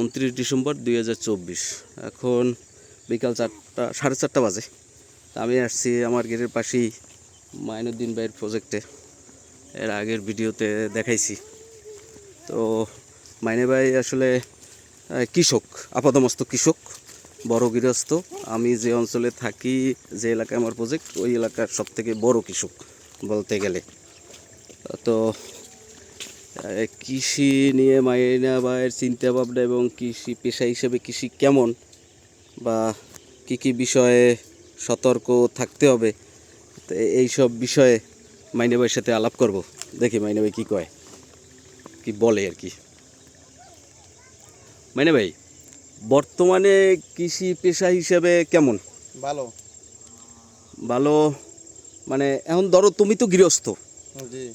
উনত্রিশ ডিসেম্বর দুই হাজার চব্বিশ। এখন বিকাল চারটা, সাড়ে চারটা বাজে। আমি আসছি আমার গেটের পাশেই মাইনুদ্দিন ভাইয়ের প্রজেক্টে এর আগের ভিডিওতে দেখাইছি। তো মাইনে ভাই আসলে কৃষক আপাতমস্ত কৃষক, বড় গৃহস্থ। আমি যে অঞ্চলে থাকি, যে এলাকায় আমার প্রজেক্ট ওই এলাকার সব থেকে বড় কৃষক বলতে গেলে। তো কৃষি নিয়ে মাইনা ভাইয়ের চিন্তা ভাবনা এবং কৃষি পেশা হিসেবে কৃষি কেমন? বা কি কি বিষয়ে সতর্ক থাকতে হবে? তো এই সব বিষয়ে মাইনে ভাইয়ের সাথে আলাপ করব। দেখি মাইনে ভাই কী কয় কি বলে আর কি। মাইনে ভাই বর্তমানে কৃষি পেশা হিসেবে কেমন? ভালো। ভালো মানে এখন ধরো তুমি তো গৃহস্থ।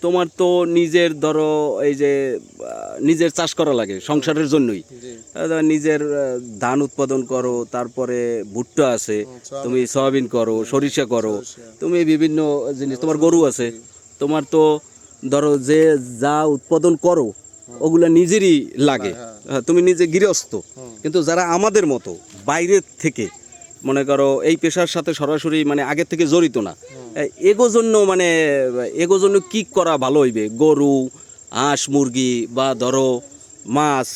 তোমার তো নিজের ধরো এই যে নিজের চাষ করা লাগে সংসারের জন্যই। নিজের ধান উৎপাদন করো তারপরে ভুট্টা আছে তুমি সয়াবিন করো সরিষা করো তুমি বিভিন্ন জিনিস তোমার গরু আছে তোমার তো ধরো যে যা উৎপাদন করো ওগুলা নিজেরই লাগে। হ্যাঁ। হ্যাঁ, তুমি নিজে গৃহস্থ। কিন্তু যারা আমাদের মতো বাইরের থেকে মনে করো এই পেশার সাথে সরাসরি মানে আগে থেকে জড়িত না এগো জন্য মানে এগো জন্য কি করা ভালো হইবে? গরু হাঁস মুরগি বা ধরো মাছ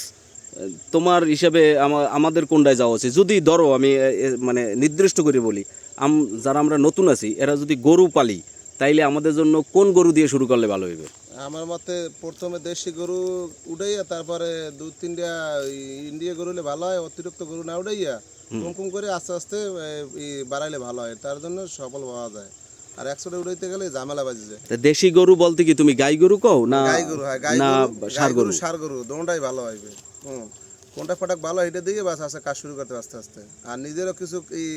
তোমার হিসাবে আমা- আমাদের কোনটায় যাওয়া উচিত? যদি ধরো আমি মানে নির্দিষ্ট করে বলি আম যারা আমরা নতুন আছি এরা যদি গরু পালি তাইলে আমাদের জন্য কোন গরু দিয়ে শুরু করলে ভালো হইবে? আমার মতে প্রথমে দেশি গরু উঠাইয়া তারপরে দু তিনটা ইন্ডিয়া গরু হলে ভালো হয় অতিরিক্ত গরু না উঠাইয়া কম কম করে আস্তে আস্তে বাড়াইলে ভালো হয়। তার জন্য সফল পাওয়া যায়। আর একসাথে উঠাইতে গেলে ঝামেলা বাজে যায়। তা দেশি গরু বলতে কি তুমি গাই গরু কও না গাই গরু হয় গাই না গরু ষাড় গরু সার গরু দোনটাই ভালো হইবে হুম কোনটা ফটাক ভালো হয় এটা দিয়ে বাস আস্তে কাজ শুরু করতে আস্তে আস্তে। আর নিজেরও কিছু এই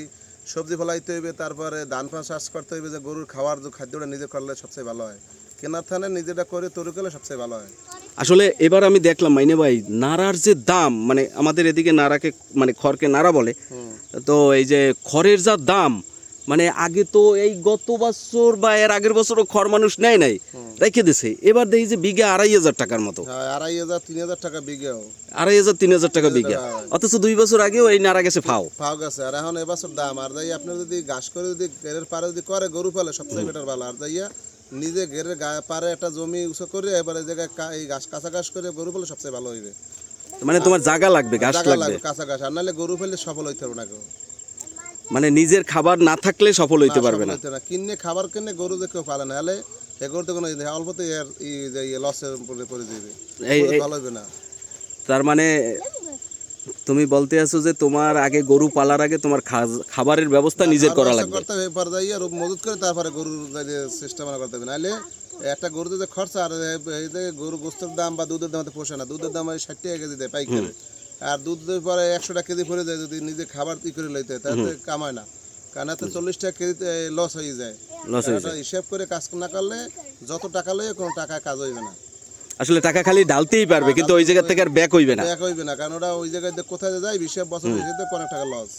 সবজি ফলাইতে হইবে তারপরে ধান ফান চাষ করতে হইবে যে গরুর খাওয়ার যে খাদ্যটা নিজে করলে সবচেয়ে ভালো হয়। কেনার থানে নিজেটা করে তৈরি করলে সবচেয়ে ভালো হয়। আসলে এবার আমি দেখলাম মাইনে ভাই নাড়ার যে দাম মানে আমাদের এদিকে নাড়াকে মানে খড়কে নাড়া বলে তো এই যে খড়ের যা দাম মানে আগে তো এই গত বছর বা এর আগের বছরও খড় মানুষ নেয় নাই রেখে দিছে। এবার দেখি যে বিঘা আড়াই হাজার টাকার মতো। হ্যাঁ, আড়াই হাজার তিন হাজার টাকা বিঘেও আড়াই হাজার তিন হাজার টাকা বিঘা। অথচ দুই বছর আগেও এই নাড়া গেছে ফাও। পাও গেছে। আর এখন এবছর দাম। আর যাই আপনি যদি ঘাস করে যদি ঘেরের পারে যদি করে গরু ফেলে সবচেয়ে বেটার ভালো। আর যাইয়া নিজে ঘেরের গা পারে একটা জমি উঁচু করে এবারে এই জায়গায় এই ঘাস কাঁচা ঘাস করে গরু ফেলে সবচেয়ে ভালো হইবে। মানে তোমার জায়গা লাগবে ঘাস লাগবে কাঁচা ঘাস আর নাহলে গরু ফেলে সফল হইতে পারবে না কেউ। মানে নিজের খাবার না থাকলে সফল হইতে পারবে না। কিনে খাবার কিনে গরু যে কেউ পালে না। হলে এ গরুতে কোনো ই অল্পতে এর ই যে লসে পড়ে পড়ে যাবে। ভালো হইবে না। তার মানে তুমি বলতে আছো যে তোমার আগে গরু পালার আগে তোমার খাবারের ব্যবস্থা নিজের করা লাগবে। করতে হবে যাইয়া রূপ মজুত করে তারপরে গরুর যে সিস্টেম করতে হবে। নাহলে একটা গরুতে যে খরচা আর এই যে গরু গোস্তের দাম বা দুধের দাম পোষে না। দুধের দাম ষাট টাকা কেজি দেয় পাইকারি। আর দুধ পরে একশো টাকা কেজি পড়ে যায় যদি নিজে খাবার ই করে লইতে তাতে কামায় না। কারণ এতে চল্লিশ টাকা কেজিতে লস হয়ে যায়। হয়ে হিসাব করে কাজ না করলে যত টাকা লইয়ে কোনো টাকা কাজ হইবে না। আসলে টাকা খালি ডালতেই পারবে কিন্তু ওই জায়গা থেকে আর ব্যাক হইবে না। এক হইবে না কারণ ওরা ওই জায়গায় কোথায় যায় হিসাব বছর হিসেবে অনেক টাকা লস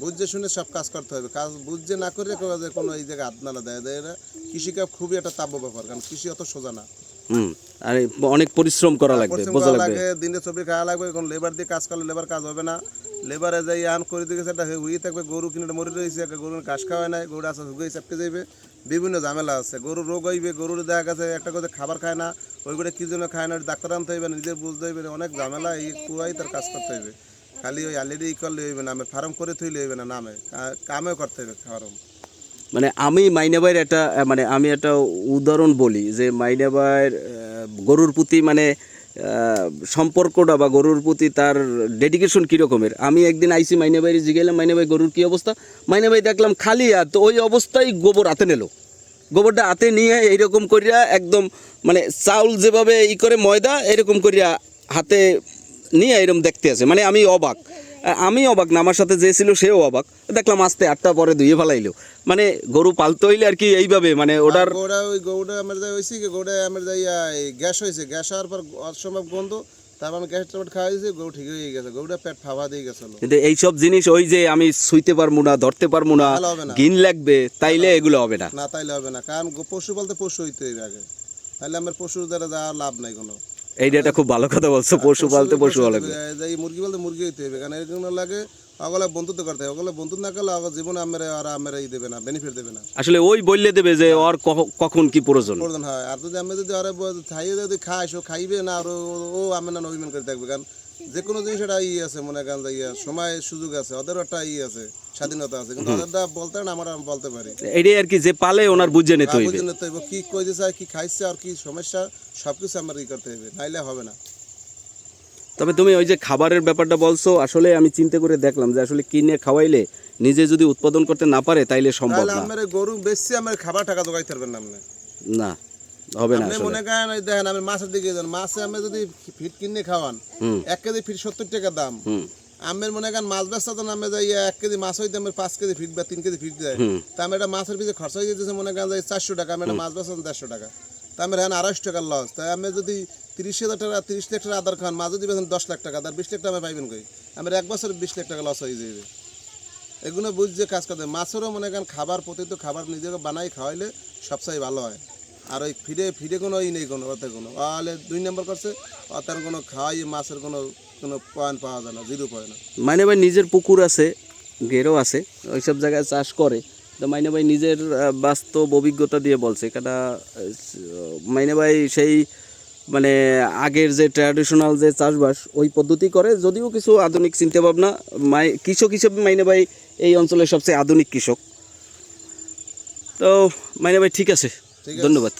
বুঝছে শুনে সব কাজ করতে হবে। কাজ বুঝছে না করে কোনো এই জায়গায় হাত নালা দেয়। দেয় এরা কৃষিকাজ খুবই একটা তাব্য ব্যাপার কারণ কৃষি অত সোজা না। হুম। আর অনেক পরিশ্রম করা লাগবে বোঝা লাগবে। দিনে চব্বিশ খাওয়া লাগবে এখন লেবার দিয়ে কাজ করলে লেবার কাজ হবে না। লেবারে যাই আন করে দিয়েছে একটা হুই থাকবে গরু কিনে মরে রয়েছে একটা গরুর ঘাস খাওয়ায় নাই গরু আছে হুগে চাপকে যাইবে। বিভিন্ন ঝামেলা আছে গরু রোগ হইবে গরুর দেখা গেছে একটা করে খাবার খায় না ওই করে কি জন্য খায় না ডাক্তার আনতে হইবে নিজের বুঝতে হইবে অনেক ঝামেলা এই কুয়াই তার কাজ করতে হইবে। খালি ওই আলেডি করলে হইবে না আমার ফার্ম করে থইলে হইবে না নামে কা- কামেও করতে হইবে ফার্ম মানে আমি মাইনাবাইয়ের একটা মানে আমি একটা উদাহরণ বলি যে মাইনাবাইয়ের গরুর প্রতি মানে সম্পর্কটা বা গরুর প্রতি তার ডেডিকেশন কীরকমের? আমি একদিন আইসি মাইনাবাইরে মাইনে মাইনাবাই গরুর কী অবস্থা? মাইনাবাই দেখলাম খালি আর তো ওই অবস্থায় গোবর হাতে নিল। গোবরটা হাতে নিয়ে এইরকম করিয়া একদম মানে চাউল যেভাবে ই করে ময়দা, এরকম করিয়া হাতে নিয়ে এরকম দেখতে আছে। মানে আমি অবাক। আমি অবাক না আমার সাথে যে ছিল সেও অবাক। দেখলাম আস্তে আটটা পরে ধুয়ে ফেলাইলো। মানে গরু পালতে হইলে আর কি এইভাবে মানে ওটার গৌড়া ওই গৌড়া আমার যাই হয়েছি গৌড়া আমার যাই গ্যাস হয়েছে গ্যাস হওয়ার পর অসম্ভব গন্ধ। তারপর আমি গ্যাস ট্যাবলেট খাওয়া দিয়েছি গরু ঠিক হয়ে গেছে। গরুটা পেট ফাঁপা দিয়ে গেছিল কিন্তু এইসব জিনিস ওই যে আমি শুইতে পারব না ধরতে পারব না হবে। গিন লাগবে তাইলে এগুলো হবে না। না তাইলে হবে না। কারণ পশু বলতে পশু হইতে হইবে আগে। তাহলে আমার পশু দ্বারা যাওয়ার লাভ নাই কোনো। এইটা একটা খুব ভালো কথা বলছো পশু পালতে পশু ভালো এই মুরগি বলতে মুরগি হইতে হবে কারণ এর জন্য লাগে ওগুলো বন্ধুত্ব করতে হবে ওগুলো বন্ধুত্ব না করলে জীবনে আমরা আর আমরা ই দেবে না বেনিফিট দেবে না। আসলে ওই বললে দেবে যে ওর কখন কি প্রয়োজন? প্রয়োজন হয়। আর যদি আমরা যদি আরে খাইয়ে যদি খাই সো খাইবে না আর ও- ও আমি না অভিমান করে থাকবে। কারণ যে কোনো জিনিস একটা ই আছে মনে করেন যে ইয়ে সময় সুযোগ আছে ওদেরও একটা ই আছে স্বাধীনতা আছে। কিন্তু ওদেরটা বলতে না আমরা বলতে পারি। এটাই আর কি যে পালে ওনার বুঝে নিতে হইবে। বুঝলেন তো এবার কি কইতে চায় কি খাইছে আর কি সমস্যা সবকিছু আমরা ই করতে হবে নাইলে হবে না। তবে তুমি ওই যে খাবারের ব্যাপারটা বলছো আসলে আমি চিন্তা করে দেখলাম যে আসলে কিনে খাওয়াইলে নিজে যদি উৎপাদন করতে না পারে তাইলে সম্ভব না। আমার গরু বেশি আমার খাবার টাকা জোগাইতে পারবেন না আপনি। না হবে না আপনি মনে করেন দেখেন আমি মাছের দিকে যান মাছে আমি যদি ফিট কিনে খাওয়ান এক কেজি ফিট সত্তর টাকা দাম। আমের মনে করেন মাছ ব্যবসা তো নামে যাই এক কেজি মাছ হইতে আমার পাঁচ কেজি ফিট বা তিন কেজি ফিট দেয়। তা আমি একটা মাছের পিছিয়ে খরচা হয়ে যেতেছে মনে করেন চারশো টাকা আমি একটা মাছ ব্যবসা দেড়শো টাকা। তা আমি হ্যাঁ আড়াইশো টাকার লস তাই আমি যদি তিরিশ হাজার টাকা, তিরিশ লাখ টাকা আদার খান মাছ যদি বেছেন দশ লাখ টাকা, তার বিশ লাখ টাকা পাইবেন কই? আমার এক বছর বিশ লাখ টাকা লস হয়ে যাবে এগুলো বুঝছে কাজ করতে মাছেরও মনে করেন খাবার প্রতিত খাবার নিজেকে বানাই খাওয়াইলে সবচেয়ে ভালো হয়। আর ওই ফিরে ফিরে কোনো ই নেই কোনো, ওতে কোনো। তাহলে দুই নম্বর করছে তার কোনো খাওয়াই মাছের কোনো কোনো পয়েন্ট পাওয়া যায় না জিরো পয়েন্ট মাইনে ভাই নিজের পুকুর আছে গেরও আছে, ওইসব জায়গায় চাষ করে। তো মাইনে ভাই নিজের বাস্তব অভিজ্ঞতা দিয়ে বলছে। কেটা মাইনে ভাই সেই মানে আগের যে ট্র্যাডিশনাল যে চাষবাস ওই পদ্ধতি করে যদিও কিছু আধুনিক চিন্তা ভাবনা মাই কৃষক হিসেবে মাইনে ভাই এই অঞ্চলের সবচেয়ে আধুনিক কৃষক। তো মাইনে ভাই ঠিক আছে। ধন্যবাদ।